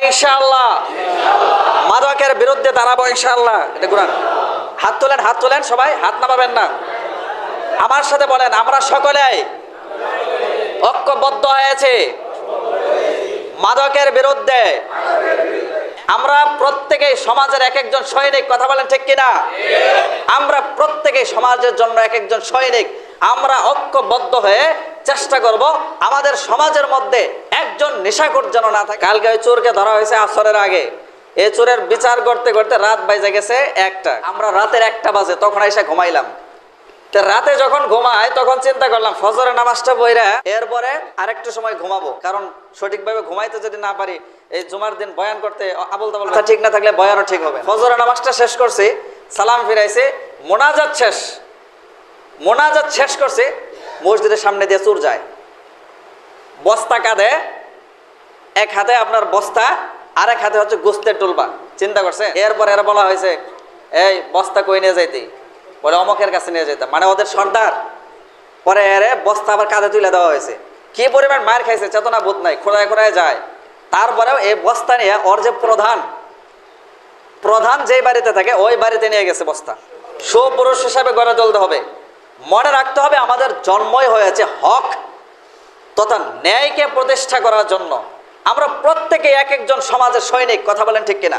ইনশাআল্লাহ। মাদকের বিরুদ্ধে দাঁড়াবো ইনশাআল্লাহ। এটা কোরআন। হাত তোলেন হাত তোলেন সবাই, হাত নামাবেন না। আমার সাথে বলেন, আমরা সকলেই ঐক্যবদ্ধ হয়েছে। মাদকের বিরুদ্ধে। আমরা প্রত্যেকেই সমাজের এক একজন সৈনিক, কথা বলেন ঠিক কিনা? আমরা প্রত্যেকেই সমাজের জন্য এক একজন সৈনিক। আমরা ঐক্যবদ্ধ হয়ে চেষ্টা করব আমাদের সমাজের মধ্যে একজন নেশাখোর যেন না থাকে। কালকে ওই চোরকে ধরা হয়েছে আসরের আগে। এই চোরের বিচার করতে করতে রাত বাইজে গেছে একটা। আমরা রাতের একটা বাজে, তখন এসে ঘুমাইলাম। রাতে যখন ঘুমাই তখন চিন্তা করলাম, ফজরের নামাজটা বইরা এরপরে আরেকটু সময় ঘুমাবো। কারণ সঠিকভাবে ঘুমাইতে যদি না পারি, এই জুমার দিন বয়ান করতে আবল তাবল ঠিক না থাকলে বয়ানও ঠিক হবে ফজরের নামাজটা শেষ করছি, সালাম ফিরাইছে, মোনাজাত শেষ। মোনাজাত শেষ করছে মসজিদের সামনে দিয়ে চুর যায়। বস্তা কাঁধে, এক হাতে আপনার বস্তা আর এক হাতে হচ্ছে গোস্তের টুলবা। চিন্তা করছে এরপর এরা বলা হয়েছে, এই, বস্তা কই নিয়ে যাইতে? বলে, অমকের কাছে নিয়ে যেতাম মানে ওদের সর্দার। পরে এরে বস্তা আবার কাঁধে তুলে দেওয়া হয়েছে। কি পরিমাণ মার খাইছে, চেতনা বোধ নাই, খোড়ায় খোড়ায় যায়। তারপরেও এই বস্তা নিয়ে ওর যে প্রধান প্রধান যেই বাড়িতে থাকে, ওই বাড়িতে নিয়ে গেছে বস্তা। সুপুরুষ হিসাবে গড়ে তুলতে হবে। মনে রাখতে হবে আমাদের জন্মই হয়েছে হক তথা ন্যায়কে প্রতিষ্ঠা করার জন্য। আমরা প্রত্যেকে এক একজন সমাজের সৈনিক, কথা বলেন ঠিক কিনা?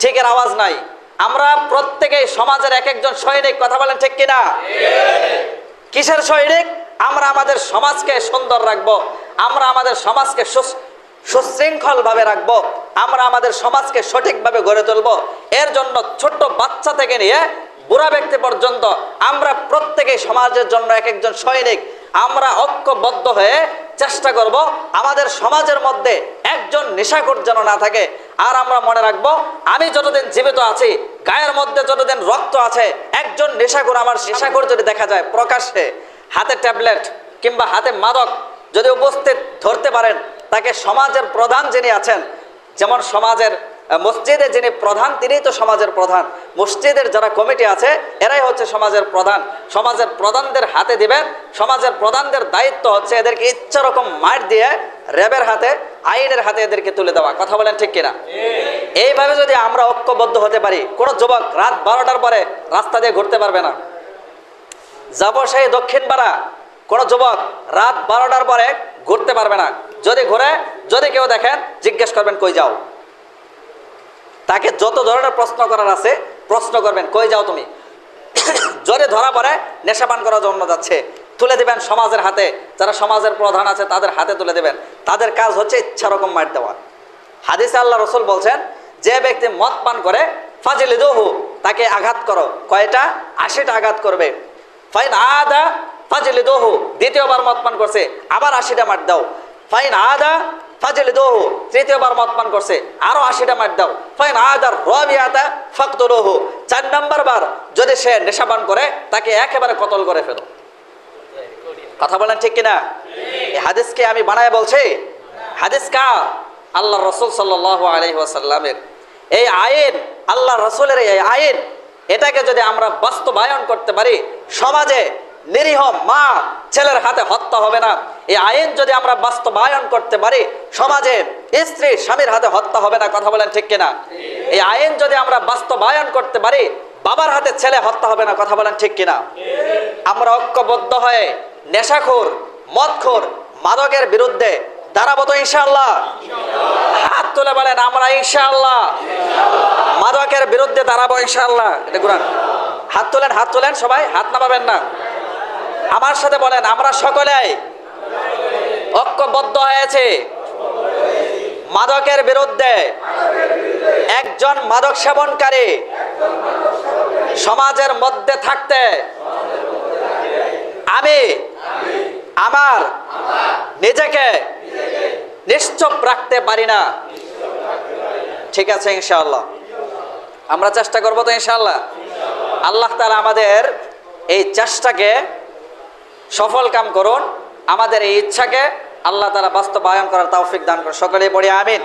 ঠিকের আওয়াজ নাই। আমরা প্রত্যেকেই সমাজের এক একজন সৈনিক, কথা বলেন ঠিক কিনা? কিসের সৈনিক? আমরা আমাদের সমাজকে সুন্দর রাখব। আমরা আমাদের সমাজকে সুশৃঙ্খলভাবে রাখব। আমরা আমাদের সমাজকে সঠিকভাবে গড়ে তুলবো। এর জন্য ছোট্ট বাচ্চা থেকে নিয়ে বুড়া ব্যক্তি পর্যন্ত আমরা প্রত্যেকেই সমাজের জন্য এক একজন সৈনিক, আমরা ঐক্যবদ্ধ হয়ে চেষ্টা করব আমাদের সমাজের মধ্যে একজন নেশাখোর যেন না থাকে। আর আমরা মনে রাখব, আমি যতদিন জীবিত আছি, গায়ের মধ্যে যতদিন রক্ত আছে, একজন নেশাখোর আমার, নেশাখোর যদি দেখা যায় প্রকাশ্যে, হাতে ট্যাবলেট কিংবা হাতে মাদক যদি উপস্থিত ধরতে পারেন, তাকে সমাজের প্রধান যিনি আছেন, যেমন সমাজের মসজিদে যিনি প্রধান, তিনিই তো সমাজের প্রধান। মসজিদের যারা কমিটি আছে, এরাই হচ্ছে সমাজের প্রধান। সমাজের প্রধানদের হাতে দিবেন, সমাজের প্রধানদের দায়িত্ব হচ্ছে এদেরকে ইচ্ছা রকম মার দিয়ে র্যাবের হাতে, আইনের হাতে এদেরকে তুলে দেওয়া। কথা বলেন ঠিক কিনা? এইভাবে যদি আমরা ঐক্যবদ্ধ হতে পারি, কোনো যুবক রাত বারোটার পরে রাস্তা দিয়ে ঘুরতে পারবে না। যাব সেই দক্ষিণ পাড়া, কোনো যুবক রাত বারোটার পরে ঘুরতে পারবে না। যদি ঘুরে, যদি কেউ দেখেন, জিজ্ঞেস করবেন, কই যাও? তাকে যত ধরনের প্রশ্ন করার আছে, প্রশ্ন করবেন, কই যাও তুমি? যদি ধরা পড়ে, নেশাপান করার জন্য যাচ্ছে। তুলে দিবেন সমাজের হাতে, যারা সমাজের প্রধান আছে, তাদের হাতে তুলে দেবেন। তাদের কাজ হচ্ছে ইচ্ছা রকম মার দেওয়া। হাদিসে আল্লাহ রসুল বলছেন, যে ব্যক্তি মদ পান করে ফাজিল দোহু তাকে আঘাত করো। কয়টা? আশিটা আঘাত করবে। ফাইন আদা ফাজিল দোহু দ্বিতীয়বার মদ পান করছে, আবার আশিটা মার দাও। ফাইন আদা ফাজিল দোহু তৃতীয়বার মদ পান করছে। আরও আশিটা মার দাও। ফাইন আদার রবিয়াতা ফাকতুলহু। চার নাম্বার বার যদি সে নেশাপান করে, তাকে একেবারে কতল করে ফেলো। কথা বলেন ঠিক কিনা? হাদিসকে আমি বানায় বলছি। হাদিস কা আল্লাহ রসুল সাল্লাহ আলহি ওয়াসাল্লামের। এই আইন আল্লাহ রসুলের এই আইন, এটাকে যদি আমরা বাস্তবায়ন করতে পারি, সমাজে নিরীহ মা ছেলের হাতে হত্যা হবে না। এই আইন যদি আমরা বাস্তবায়ন করতে পারি, সমাজে স্ত্রী স্বামীর হাতে হত্যা হবে না, কথা বলেন ঠিক কিনা? এই আইন যদি আমরা বাস্তবায়ন করতে পারি, বাবার হাতে ছেলে হত্যা হবে না, কথা বলেন ঠিক কিনা? আমরা ঐক্যবদ্ধ হয়ে নেশাখোর, মদখোর, মাদকের বিরুদ্ধে দাঁড়াবো তো ইনশাআল্লাহ। হাত তুলে বলেন, আমরা ইনশাআল্লাহ। মাদকের বিরুদ্ধে দাঁড়াবো ইনশাআল্লাহ। এটা হাত তোলেন হাত তোলেন সবাই, হাত নামাবেন না। আমার সাথে বলেন, আমরা সকলেই ঐক্যবদ্ধ হয়েছে। মাদকের বিরুদ্ধে একজন মাদক সেবনকারী সমাজের মধ্যে থাকতে আমি আমার নিজেকে নিশ্চুপ রাখতে পারি না। ঠিক আছে, ইনশাআল্লাহ। আমরা চেষ্টা করব তো, ইনশাআল্লাহ। আল্লাহ তালা আমাদের এই চেষ্টাকে সফল কাম করুন। আমাদের এই ইচ্ছাকে আল্লাহ তারা বাস্তবায়ন করার তৌফিক দান করে সকলে পড়ে আমিন।